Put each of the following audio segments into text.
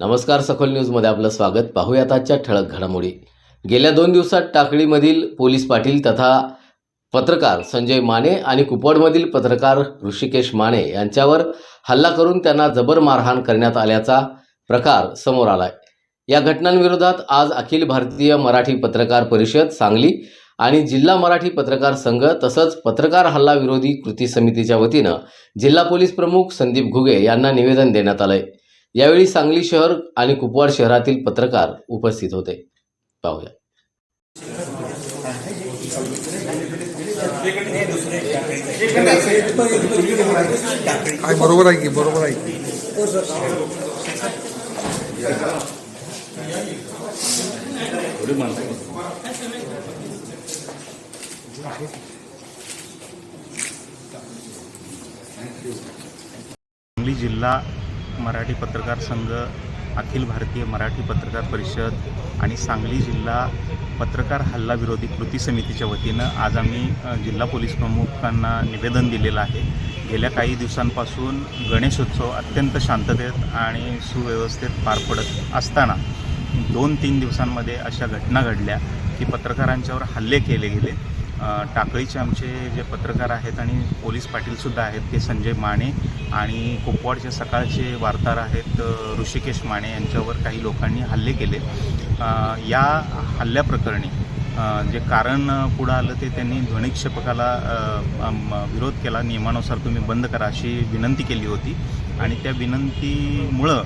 नमस्कार सखोल न्यूजमध्ये आपलं स्वागत. पाहूयात आजच्या ठळक घडामोडी. गेल्या दोन दिवसात टाकळीमधील पोलीस पाटील तथा पत्रकार संजय माने आणि कुपवाडमधील पत्रकार ऋषिकेश माने यांच्यावर हल्ला करून त्यांना जबर मारहाण करण्यात आल्याचा प्रकार समोर आलाय. या घटनांविरोधात आज अखिल भारतीय मराठी पत्रकार परिषद सांगली आणि जिल्हा मराठी पत्रकार संघ तसंच पत्रकार हल्ला विरोधी कृती समितीच्या वतीनं जिल्हा पोलीस प्रमुख संदीप घुगे यांना निवेदन देण्यात आलंय. यावेळी सांगली शहर आणि कुपवाड शहरातील पत्रकार उपस्थित होते. पाहूया. बरोबर आहे की बरोबर आहे की? सांगली जिल्हा मराठी पत्रकार संघ अखिल भारतीय मराठी पत्रकार परिषद आणि सांगली जिल्हा पत्रकार हल्ला विरोधी कृती समितीच्या वतीनं आज आम्ही जिल्हा पोलीस प्रमुखांना निवेदन दिलेलं आहे. गेल्या काही दिवसांपासून गणेशोत्सव अत्यंत शांततेत आणि सुव्यवस्थेत पार पडत असताना दोन तीन दिवसांमध्ये अशा घटना घडल्या की पत्रकारांच्यावर हल्ले केले गेले. टाकळीचे आमचे जे पत्रकार आहेत आणि पोलीस पाटीलसुद्धा आहेत ते संजय माने आणि कुपवाडचे सकाळचे वार्ताहर आहेत ऋषिकेश माने यांच्यावर काही लोकांनी हल्ले केले. या हल्ल्याप्रकरणी जे कारण पुढं आलं ते त्यांनी ध्वनिक्षेपकाला विरोध केला. नियमानुसार तुम्ही बंद करा अशी विनंती केली होती. आणि त्या विनंतीमुळं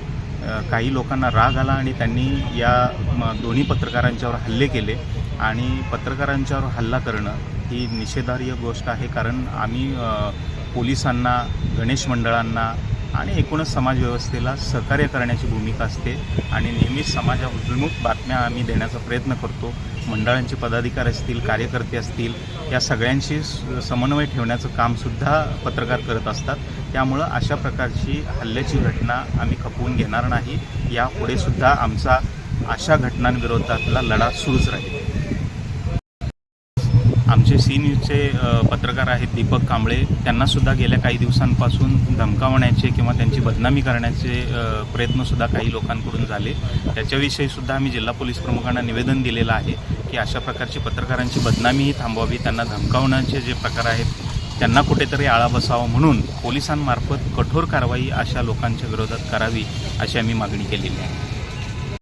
काही लोकांना राग आला आणि त्यांनी या म, दोन्ही पत्रकारांच्यावर हल्ले केले. आणि पत्रकारांच्यावर हल्ला करणं ही निषेधार्ह गोष्ट आहे. कारण आम्ही पोलिसांना गणेश मंडळांना आणि एकूणच समाजव्यवस्थेला सहकार्य करण्याची भूमिका असते आणि नेहमीच समाजाभिमुख बातम्या आम्ही देण्याचा प्रयत्न करतो. मंडळांचे पदाधिकारी असतील कार्यकर्ते असतील या सगळ्यांशी स- समन्वय ठेवण्याचं कामसुद्धा पत्रकार करत असतात. त्यामुळं अशा प्रकारची हल्ल्याची घटना आम्ही खपवून घेणार नाही. यापुढे सुद्धा आमचा अशा घटनांविरोधातला लढा सुरूच राहील. आमचे सी न्यूजचे पत्रकार आहेत दीपक कांबळे. त्यांनासुद्धा गेल्या काही दिवसांपासून धमकावण्याचे किंवा त्यांची बदनामी करण्याचे प्रयत्नसुद्धा काही लोकांकडून झाले. त्याच्याविषयीसुद्धा आम्ही जिल्हा पोलीस प्रमुखांना निवेदन दिलेलं आहे की अशा प्रकारची पत्रकारांची बदनामीही थांबवावी त्यांना धमकावण्याचे जे प्रकार आहेत त्यांना कुठेतरी आळा बसावा म्हणून पोलिसांमार्फत कठोर कारवाई अशा लोकांच्या विरोधात करावी अशी आम्ही मागणी केलेली आहे.